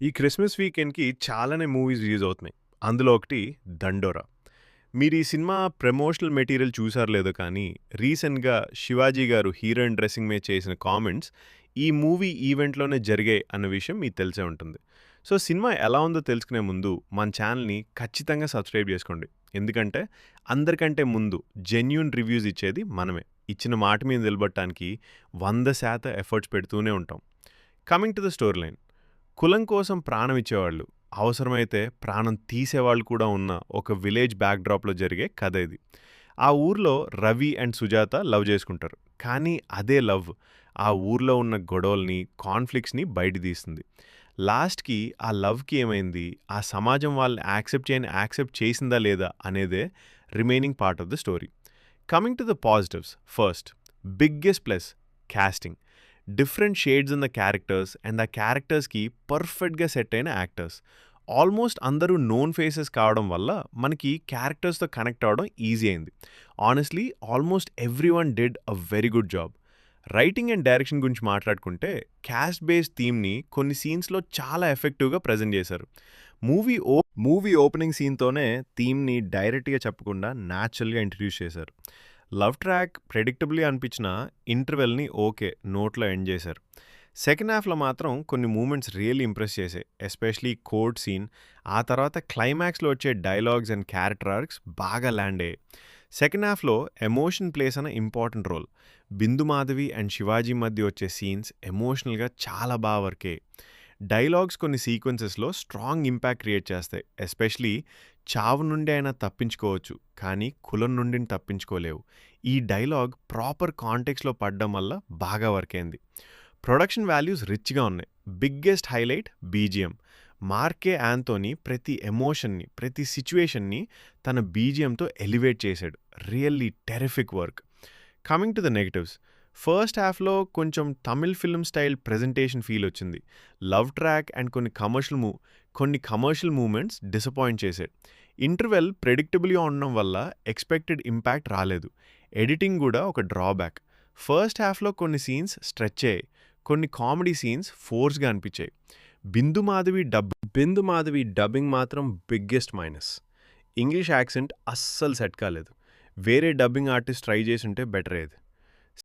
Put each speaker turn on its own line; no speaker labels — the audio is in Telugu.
ఈ క్రిస్మస్ వీకెండ్‌కి చాలానే మూవీస్ రిలీజ్ అవుతున్నాయి. అందులో ఒకటి 'దండోరా'. మీరు ఈ సినిమా ప్రమోషనల్ మెటీరియల్ చూసారు లేదో కానీ, రీసెంట్‌గా శివాజీ గారు హీరోయిన్ డ్రెస్సింగ్ మీద చేసిన కామెంట్స్ ఈ మూవీ ఈవెంట్‌లోనే జరిగాయి అన్న విషయం మీకు తెలిసే ఉంటుంది. సో, సినిమా ఎలా ఉందో తెలుసుకునే ముందు మన ఛానల్‌ని ఖచ్చితంగా సబ్స్క్రైబ్ చేసుకోండి. ఎందుకంటే అందరికంటే ముందు జెన్యున్ రివ్యూస్ ఇచ్చేది మనమే. ఇచ్చిన మాట మీద నిలబడటానికి 100% ఎఫర్ట్స్ పెడుతూనే ఉంటాం. Coming to the storyline. కులం కోసం ప్రాణం ఇచ్చేవాళ్ళు, అవసరమైతే ప్రాణం తీసేవాళ్ళు కూడా ఉన్న ఒక విలేజ్ బ్యాక్‌డ్రాప్‌లో జరిగే కథ ఇది. ఆ ఊర్లో రవి అండ్ సుజాత లవ్ చేసుకుంటారు. కానీ అదే లవ్ ఆ ఊర్లో ఉన్న గొడవల్ని, కాన్‌ఫ్లిక్ట్స్‌ని బయట తీస్తుంది. లాస్ట్‌కి ఆ లవ్‌కి ఏమైంది? ఆ సమాజం వాళ్ళని యాక్సెప్ట్ చేయని యాక్సెప్ట్ చేసిందా లేదా అనేదే remaining part of the story. Coming to the positives. First biggest plus casting different shades in the characters and ఆ క్యారెక్టర్స్‌కి పర్ఫెక్ట్‌గా సెట్ అయిన యాక్టర్స్. ఆల్మోస్ట్ అందరూ నోన్ ఫేసెస్ కావడం వల్ల మనకి క్యారెక్టర్స్‌తో కనెక్ట్ అవ్వడం ఈజీ అయింది. Honestly almost everyone did a very good job. Writing and direction గురించి మాట్లాడుకుంటే క్యాస్ట్ బేస్డ్ థీమ్‌ని కొన్ని సీన్స్‌లో చాలా ఎఫెక్టివ్‌గా ప్రెజెంట్ చేశారు. మూవీ ఓ మూవీ ఓపెనింగ్ సీన్‌తోనే థీమ్‌ని డైరెక్ట్‌గా చెప్పకుండా న్యాచురల్‌గా ఇంట్రడ్యూస్ చేశారు. లవ్ ట్రాక్ ప్రెడిక్టబుల్లీ అనిపించిన ఇంటర్వెల్‌ని ఓకే నోట్‌లో ఎండ్ చేశారు. సెకండ్ హాఫ్‌లో మాత్రం కొన్ని మూమెంట్స్ రియల్లీ ఇంప్రెస్ చేశాయి. ఎస్పెషల్లీ కోర్ట్ సీన్, ఆ తర్వాత క్లైమాక్స్‌లో వచ్చే డైలాగ్స్ అండ్ క్యారెక్టర్ ఆర్క్స్ బాగా ల్యాండ్ అయ్యాయి. సెకండ్ హాఫ్‌లో emotion plays an important role. Bindu Madhavi and Shivaji మధ్య వచ్చే సీన్స్ ఎమోషనల్‌గా చాలా బాగా వర్క్ అయ్యాయి. డైలాగ్స్ కొన్ని సీక్వెన్సెస్‌లో స్ట్రాంగ్ ఇంపాక్ట్ క్రియేట్ చేస్తాయి. ఎస్పెషల్లీ చావు నుండి అయినా తప్పించుకోవచ్చు, కానీ కులం నుండి తప్పించుకోలేవు. ఈ డైలాగ్ ప్రాపర్ కాంటెక్స్లో పడడం వల్ల బాగా వర్క్ అయింది. ప్రొడక్షన్ వాల్యూస్ రిచ్‌గా ఉన్నాయి. Biggest highlight BGM. Mark Anthony ప్రతి ఎమోషన్‌ని, ప్రతి సిచ్యువేషన్ని తన బీజీఎంతో ఎలివేట్ చేశాడు. Really terrific work. Coming to the negatives first హాఫ్‌లో కొంచెం Tamil film style presentation feel వచ్చింది. లవ్ ట్రాక్ అండ్ కొన్ని కమర్షియల్ మూవ్ కొన్ని కమర్షియల్ మూవ్‌మెంట్స్ డిసప్పాయింట్ చేశాయి. ఇంటర్వెల్ ప్రెడిక్టబుల్‌గా ఉండడం వల్ల ఎక్స్‌పెక్టెడ్ ఇంపాక్ట్ రాలేదు. ఎడిటింగ్ కూడా ఒక డ్రాబ్యాక్. ఫస్ట్ హాఫ్‌లో కొన్ని సీన్స్ స్ట్రెచ్ అయ్యాయి. కొన్ని కామెడీ సీన్స్ ఫోర్స్‌గా అనిపించాయి. బిందు మాధవి డబ్ బిందు మాధవి డబ్బింగ్ మాత్రం బిగ్గెస్ట్ మైనస్. ఇంగ్లీష్ యాక్సెంట్ అస్సలు సెట్ కాలేదు. వేరే డబ్బింగ్ ఆర్టిస్ట్ ట్రై చేసుంటే బెటర్ అయ్యేది.